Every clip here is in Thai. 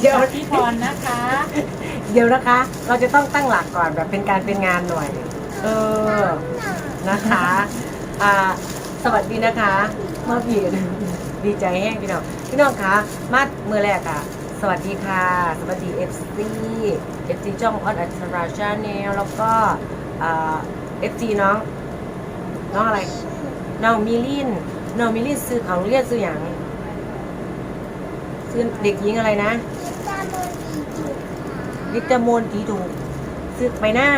เดี๋ยวพี่พรนะคะ เดี๋ยวนะคะ เราจะต้องตั้งหลักก่อนแบบเป็นการเป็นงานหน่อย เออ นะคะอ่าสวัสดีนะคะมาพี่ดีใจแห้งพี่น้อง พี่น้องคะมาเมื่อแรกอะสวัสดีค่ะ สวัสดี FC FC ช่องออดอัชราชาแนลแล้วก็อ่า FC น้อง น้องอะไร น้องมิลินน้องมิลินซื้อของเรียนซื้ออย่าง ซื้อเด็กหญิงอะไรนะพิซซ่าโมดีจุดค่ะวิตามนดีถูกซื้อไปหน้า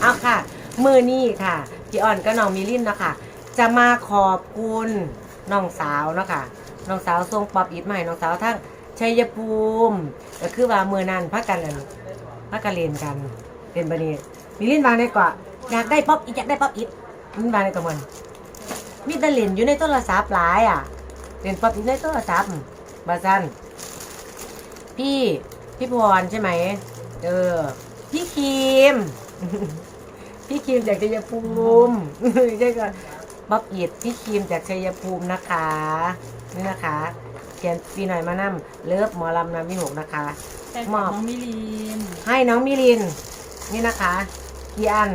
เอาค่ะ มือนี่ค่ะพี่อ่อนก็น้องมิลินเนาะค่ะ จะมาขอบคุณน้องสาวเนาะค่ะ น้องสาวทรงป๊อปอิดใหม่น้องสาวทั้งชัยภูมิก็คือว่ามือนั้นพักกันนั่นพักกันเรียนกันเรียนบันนี้มิลินวางในเกาอยากได้ป๊อปอิดอยากได้ป๊อปอิดมิลินวางในกระมัน มีแต่เล่นอยู่ในโทรศัพท์หลายอะเล่นป๊อปอิดในโทรศัพท์บาซันพี่พี่พรใช่ไหมเออ พี่คิมพี่คิมจากชัยภูมิใช่ก็บ๊อบอิดพี่คิมจากชัยภูมินะคะ นี่นะคะเขียนปีหน่อยมานั่มเลิฟหมอลำน้ำมีหกนะคะแต่มอบน้องมิลีนให้น้องมิลิน นี่นะคะกี่อัน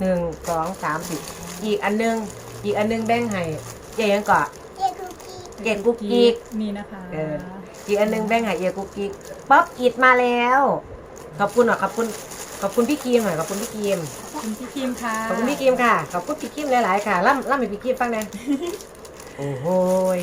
หนึ่งสองสามสี่อีกอันหนึง อีกอันหนึงแบ่งให้เจ๊ยังเกาะ เจ๊คุกกี้เก่งกุ๊กกิ๊กนี่นะคะเออ อีกอันหนึงแบ่งให้เอกุ๊กกิ๊กป๊อปอิดมาแล้ว ขอบคุณหน่อยขอบคุณขอบคุณพี่กีมหน่อยขอบคุณพี่กีมขอบคุณพี่คิมค่ะขอบคุณพี่กีมค่ะขอบคุณพี่กีมหลายๆค่ะล่ำล่ำให้พี่กีมฟังหนะโอ้โหย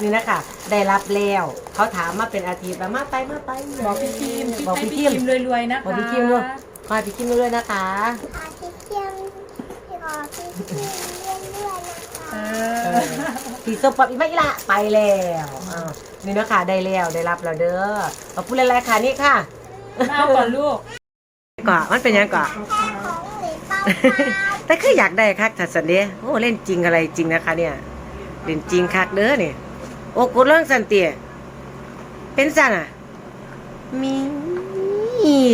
นี่นะคะได้รับแล้วเขาถามมาเป็นอาทิตย์แล้วมาไปมาไปบอกพี่คิมบอกให้พี่พี่กีคิมมรวยๆนะคะ บอกพี่คิมด้วยขอให้พี่กีมด้วยนะคะ อาทิตย์เที่ยงพี่ข อพี่คิมเล่นด้วยนะคะเอเอออสีส้มป๊อปอีกไม่ละไปแล้วอ้าวนี่นะคะได้แล้วได้รับแล้วเด้อขอบคุณหลายๆค่ะนี่ค่ะมาเอาก่อนลูกก่อนมันเป็นยังก่อนแม่ของหรือเปล่าแต่คืออยากได้คักถัดสันเดียโอ้เล่นจริงอะไรจริงนะคะ เนี่ยเล่นจริงคักเด้อเนี่ยโอ้กูเรื่องสันเตียเป็นสันอะมีนี่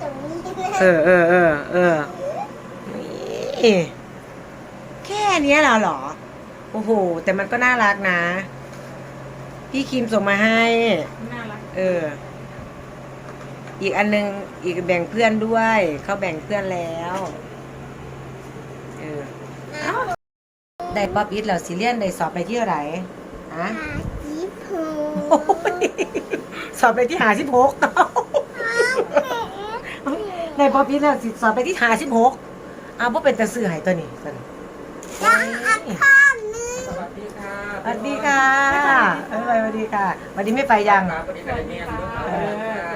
ตรงนี้เลยเออเออเออเออนี่ แค่เนี้ยเหรอเหรอ โอ้โห แต่มันก็น่ารักนะ พี่คิมส่งมาให้ น่ารัก เออ อีกอันนึง อีกแบ่งเพื่อนด้วย เขาแบ่งเพื่อนแล้ว เออได้ป๊อปอิทแล้วสิเลียนได้สอบไปที่เท่าไหร่ฮะอาทิตย์พูโอ้ยสอบไปที่หาสิบหกได้ป๊อปอิทแล้วสิสอบไปที่หาสิบหกเอาพวกเป็นตะสื่อให้ตัวนี้ตัวนี้ยังอัดข้ามนึงสวัสดีค่ะสวัสดีค่ะเออสวัสดีค่ะสวัสดีไม่ไปยัง ครับสวัสดีค่ะเนียนด้วยคเอรับ